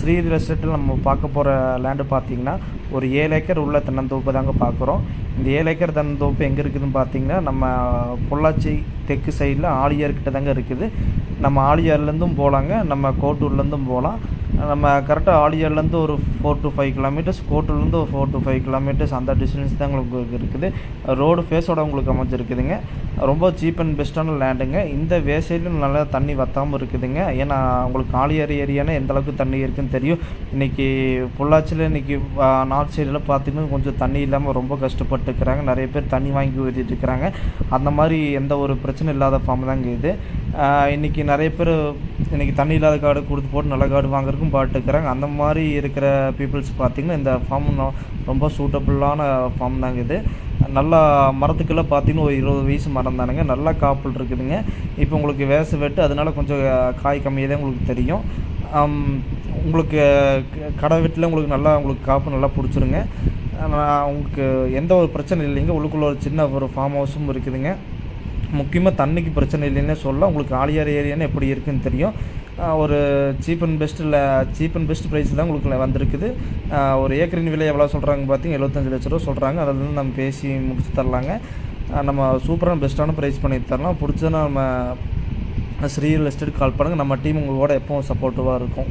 Sri real எஸ்டேட்டில் நம்ம பார்க்க போகிற லேண்டு பார்த்தீங்கன்னா ஒரு ஏழு ஏக்கர் உள்ள தென்னந்தோப்பு தாங்க பார்க்குறோம். இந்த ஏழு ஏக்கர் தென்னந்தோப்பு எங்கே இருக்குதுன்னு பார்த்தீங்கன்னா நம்ம பொள்ளாச்சி தெற்கு சைடில் ஆழியார்கிட்ட தாங்க இருக்குது. நம்ம ஆலியார்லேருந்தும் போகலாங்க நம்ம கோட்டூர்லேருந்தும் போகலாம். நம்ம கரெக்டாக ஆலியார்லேருந்து ஒரு ஃபோர் டு ஃபைவ் கிலோமீட்டர்ஸ் கோட்டூர்லேருந்து ஒரு ஃபோர் டு ஃபைவ் கிலோமீட்டர்ஸ் அந்த டிஸ்டன்ஸ் தான் உங்களுக்கு இருக்குது. ரோடு ஃபேஸோட உங்களுக்கு அமைஞ்சிருக்குதுங்க. ரொம்ப சீப் அண்ட் பெஸ்ட்டான லேண்டுங்க இந்த வேசையிலும் நல்லா தண்ணி வத்தாமல் இருக்குதுங்க. ஏன்னா உங்களுக்கு ஆழியார் ஏரியானா எந்த அளவுக்கு தண்ணி இருக்குன்னு தெரியும். இன்றைக்கி பொள்ளாச்சியில் இன்றைக்கி நார்த் சைடில் பார்த்தீங்கன்னா கொஞ்சம் தண்ணி இல்லாமல் ரொம்ப கஷ்டப்பட்டுருக்குறாங்க. நிறைய பேர் தண்ணி வாங்கி ஊற்றிட்டு இருக்கிறாங்க. அந்த மாதிரி எந்த ஒரு பிரச்சனை இல்லாத ஃபார்ம் தாங்க இது. இன்றைக்கி நிறைய பேர் இன்றைக்கி தண்ணி இல்லாத காடு கொடுத்து போட்டு நல்ல காடு வாங்குறதுக்கும் பாட்டுக்கிறாங்க அந்த மாதிரி இருக்கிற பீப்புள்ஸ் பார்த்திங்கன்னா இந்த ஃபார்ம் ரொம்ப சூட்டபுளான ஃபார்ம் தாங்க இது. நல்லா மரத்துக்கெல்லாம் பார்த்தீங்கன்னா ஒரு இருபது வயசு மரம் தானுங்க. நல்லா காப்பிள் இருக்குதுங்க. இப்போ உங்களுக்கு வேச வெட்டு அதனால கொஞ்சம் காய் கம்மியாக தான் உங்களுக்கு தெரியும். உங்களுக்கு க- கடை வெட்டில் உங்களுக்கு நல்லா உங்களுக்கு காப்பு நல்லா பிடிச்சிருங்க. உங்களுக்கு எந்த ஒரு பிரச்சனை இல்லைங்க. உள்ளுக்குள்ளே ஒரு சின்ன ஒரு ஃபார்ம் ஹவுஸும் இருக்குதுங்க. முக்கியமாக தண்ணிக்கு பிரச்சனை இல்லைன்னே சொல்லலாம். உங்களுக்கு ஆழியார் ஏரியான்னு எப்படி இருக்குன்னு தெரியும். ஒரு சீப் அண்ட் பெஸ்ட்டில் சீப் அண்ட் பெஸ்ட் ப்ரைஸ் தான் உங்களுக்கு வந்திருக்குது. ஒரு ஏக்கரின் விலை எவ்வளோ சொல்கிறாங்க பார்த்தீங்கன்னா எழுபத்தஞ்சு லட்ச ரூபா சொல்கிறாங்க அதில் வந்து நம்ம பேசி முடிச்சு தரலாங்க. நம்ம சூப்பரான பெஸ்ட்டான ப்ரைஸ் பண்ணி தரலாம். பிடிச்சதுன்னா நம்ம ஸ்ரீ ரியல் எஸ்டேட் கால் பண்ணுங்கள் நம்ம டீம் உங்களோட எப்பவும் சப்போர்ட்டிவாக இருக்கும்.